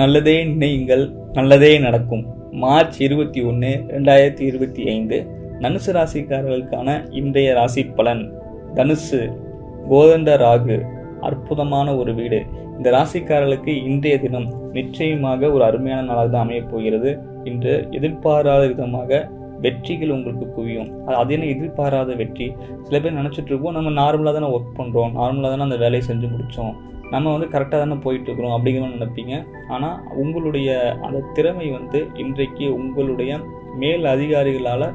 நல்லதே நினையுங்கள் நல்லதே நடக்கும். மார்ச் இருபத்தி ஒன்று ரெண்டாயிரத்தி இருபத்தி ஐந்து தனுசு ராசிக்காரர்களுக்கான இன்றைய ராசி பலன். தனுசு கோதண்ட ராகு அற்புதமான ஒரு வீடு. இந்த ராசிக்காரர்களுக்கு இன்றைய தினம் நிச்சயமாக ஒரு அருமையான நாளாக தான் அமையப் போகிறது. இன்று எதிர்பாராத விதமாக வெற்றிகள் உங்களுக்கு குவியும். அது அது என்ன எதிர்பாராத வெற்றி? சில பேர் நினச்சிட்ருப்போம் நம்ம நார்மலாக தானே ஒர்க் பண்ணுறோம் நார்மலாக தானே அந்த வேலையை செஞ்சு முடித்தோம் நம்ம வந்து கரெக்டாக தானே போயிட்டுருக்குறோம் அப்படிங்கிற நினைப்பீங்க. ஆனால் உங்களுடைய அந்த திறமை வந்து இன்றைக்கு உங்களுடைய மேல் அதிகாரிகளால்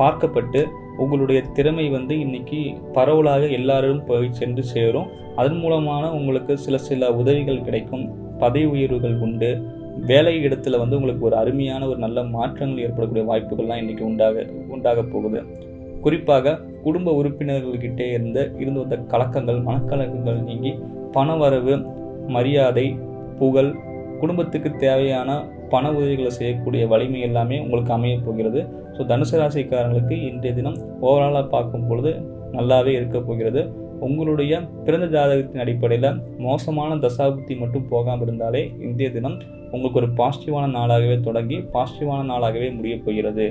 பார்க்கப்பட்டு உங்களுடைய திறமை வந்து இன்னைக்கு பரவலாக எல்லாரும் போய் சென்று சேரும். அதன் மூலமான உங்களுக்கு சில சில உதவிகள் கிடைக்கும். பதவி உயர்வுகள் உண்டு. வேலை இடத்துல வந்து உங்களுக்கு ஒரு அருமையான ஒரு நல்ல மாற்றங்கள் ஏற்படக்கூடிய வாய்ப்புகள்லாம் இன்னைக்கு உண்டாக உண்டாக போகுது. குறிப்பாக குடும்ப உறுப்பினர்கள்கிட்டே இருந்த இருந்து வந்த கலக்கங்கள் மனக்கலக்கங்கள் நீங்கி பணவரவு மரியாதை புகழ் குடும்பத்துக்கு தேவையான பண உதவிகளை செய்யக்கூடிய வலிமை எல்லாமே உங்களுக்கு அமையப் போகிறது. ஸோ தனுசு ராசிக்காரங்களுக்கு இன்றைய தினம் ஓவராலாக பார்க்கும் பொழுது நல்லாவே இருக்க போகிறது. உங்களுடைய பிறந்த ஜாதகத்தின் அடிப்படையில் மோசமான தசாபுத்தி மட்டும் போகாமல் இருந்தாலே இன்றைய தினம் உங்களுக்கு ஒரு பாசிட்டிவான நாளாகவே தொடங்கி பாசிட்டிவான நாளாகவே முடியப் போகிறது.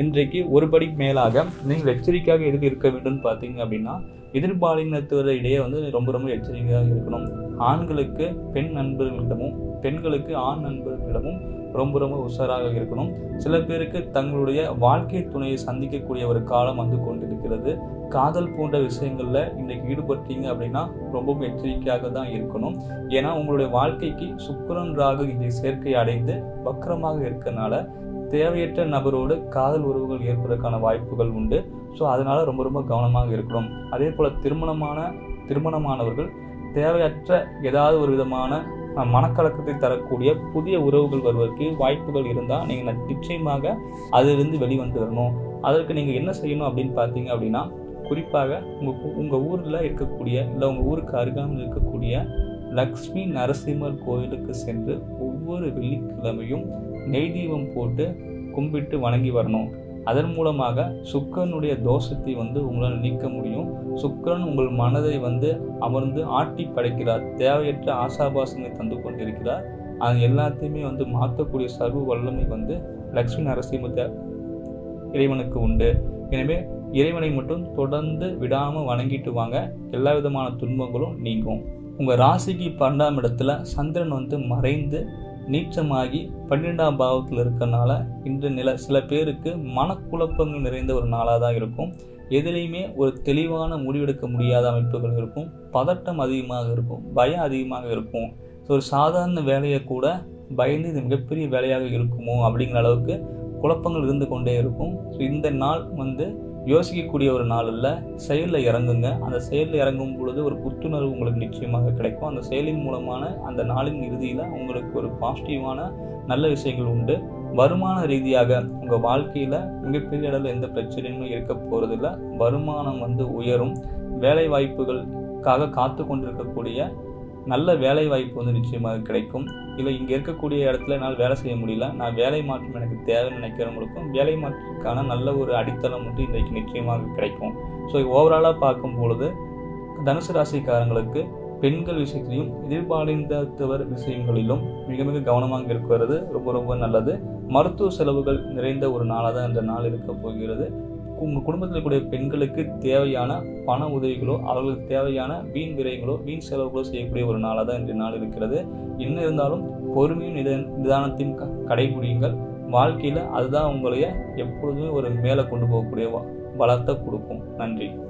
இன்றைக்கு ஒரு படி மேலாக நீங்கள் எச்சரிக்கையாக எதுக்கு இருக்க வேண்டும் பார்த்தீங்க அப்படின்னா எதிர்பாலினத்தோட இடையே வந்து ரொம்ப ரொம்ப எச்சரிக்கையாக இருக்கணும். ஆண்களுக்கு பெண் நண்பர்களிடமும் பெண்களுக்கு ஆண் நண்பர்களிடமும் ரொம்ப ரொம்ப உஷாராக இருக்கணும். சில பேருக்கு தங்களுடைய வாழ்க்கை துணையை சந்திக்கக்கூடிய ஒரு காலம் வந்து கொண்டிருக்கிறது. காதல் போன்ற விஷயங்களில் இன்றைக்கு ஈடுபட்டீங்க அப்படின்னா ரொம்பவும் எச்சரிக்கையாக தான் இருக்கணும். ஏன்னா உங்களுடைய வாழ்க்கைக்கு சுக்கரன் ராகு இதை சேர்க்கை அடைந்து வக்கரமாக இருக்கிறதுனால தேவையற்ற நபரோடு காதல் உறவுகள் ஏற்பதற்கான வாய்ப்புகள் உண்டு. ஸோ அதனால் ரொம்ப ரொம்ப கவனமாக இருக்கணும். அதே போல் திருமணமான திருமணமானவர்கள் தேவையற்ற ஏதாவது ஒரு விதமான மனக்கலக்கத்தை தரக்கூடிய புதிய உறவுகள் வருவதற்கு வாய்ப்புகள் இருந்தால் நீங்கள் நிச்சயமாக அதிலிருந்து வெளிவந்து வரணும். அதற்கு நீங்கள் என்ன செய்யணும் அப்படின்னு பார்த்தீங்க அப்படின்னா குறிப்பாக உங்கள் உங்கள் ஊரில் இருக்கக்கூடிய இல்லை உங்கள் ஊருக்கு அருகாமல் இருக்கக்கூடிய லக்ஷ்மி நரசிம்மர் கோயிலுக்கு சென்று ஒவ்வொரு வெள்ளிக்கிழமையும் நெய் தீபம் போட்டு கும்பிட்டு வணங்கி வரணும். அதன் மூலமாக சுக்கரனுடைய தோஷத்தை வந்து உங்களால் நீக்க முடியும். சுக்கிரன் உங்கள் மனதை வந்து அமர்ந்து ஆட்டி படைக்கிறார். தேவையற்ற ஆசாபாசங்களை தந்து கொண்டிருக்கிறார். அது எல்லாத்தையுமே வந்து மாற்றக்கூடிய சர்வ வல்லமை வந்து லக்ஷ்மி நரசிம்ம இறைவனுக்கு உண்டு. எனவே இறைவனை மட்டும் தொடர்ந்து விடாமல் வணங்கிட்டு வாங்க. எல்லா விதமான துன்பங்களும் நீங்கும். உங்கள் ராசிக்கு பன்னெண்டாம் இடத்துல சந்திரன் வந்து மறைந்து நீச்சமாகி பன்னிரெண்டாம் பாவத்தில் இருக்கறனால இன்று நில சில பேருக்கு மனக்குழப்பங்கள் நிறைந்த ஒரு நாளாக தான் இருக்கும். எதுலேயுமே ஒரு தெளிவான முடிவெடுக்க முடியாத அமைப்புகள் இருக்கும். பதட்டம் அதிகமாக இருக்கும். பயம் அதிகமாக இருக்கும். ஸோ ஒரு சாதாரண வேலையை கூட பயந்து இது மிகப்பெரிய வேலையாக இருக்குமோ அப்படிங்கிற அளவுக்கு குழப்பங்கள் இருந்து கொண்டே இருக்கும். ஸோ இந்த நாள் வந்து யோசிக்கக்கூடிய ஒரு நாள் இல்லை செயலில் இறங்குங்க. அந்த செயலில் இறங்கும் பொழுது ஒரு புத்துணர்வு உங்களுக்கு நிச்சயமாக கிடைக்கும். அந்த செயலின் மூலமான அந்த நாளின் இறுதியில் உங்களுக்கு ஒரு பாசிட்டிவான நல்ல விஷயங்கள் உண்டு. வருமான ரீதியாக உங்கள் வாழ்க்கையில் மிகப்பெரிய அளவில் எந்த பிரச்சனையுமே இருக்க போகிறதில்ல வருமானம் வந்து உயரும். வேலை வாய்ப்புகளுக்காக காத்து கொண்டிருக்கக்கூடிய நல்ல வேலை வாய்ப்பு வந்து நிச்சயமாக கிடைக்கும். இல்லை இங்கே இருக்கக்கூடிய இடத்துல என்னால் வேலை செய்ய முடியல. நான் வேலை மாற்றம் எனக்கு தேவைன்னு நினைக்கிறவங்களுக்கும் வேலை மாற்றத்துக்கான நல்ல ஒரு அடித்தளம் வந்து இன்றைக்கு நிச்சயமாக கிடைக்கும். ஸோ ஓவராலாக பார்க்கும் பொழுது தனுசு ராசிக்காரங்களுக்கு பெண்கள் விஷயத்திலையும் எதிர்பாலிந்தவர் விஷயங்களிலும் மிக மிக கவனமாக இருக்கிறது. ரொம்ப ரொம்ப நல்லது. மருத்துவ செலவுகள் நிறைந்த ஒரு நாளாக தான் இந்த நாள் இருக்க போகிறது. உங்கள் குடும்பத்தில் கூடிய பெண்களுக்கு தேவையான பண உதவிகளோ அவர்களுக்கு தேவையான வீண் விரயங்களோ வீண் செலவுகளோ செய்யக்கூடிய ஒரு நாளாக தான் இன்றைய நாள் இருக்கிறது. என்ன இருந்தாலும் பொறுமையும் நித நிதானத்தையும் க- கடைபிடியுங்கள். வாழ்க்கையில் அதுதான் உங்களைய எப்பொழுதுமே ஒரு மேலே கொண்டு போகக்கூடிய வ- பலத்தை கொடுக்கும். நன்றி.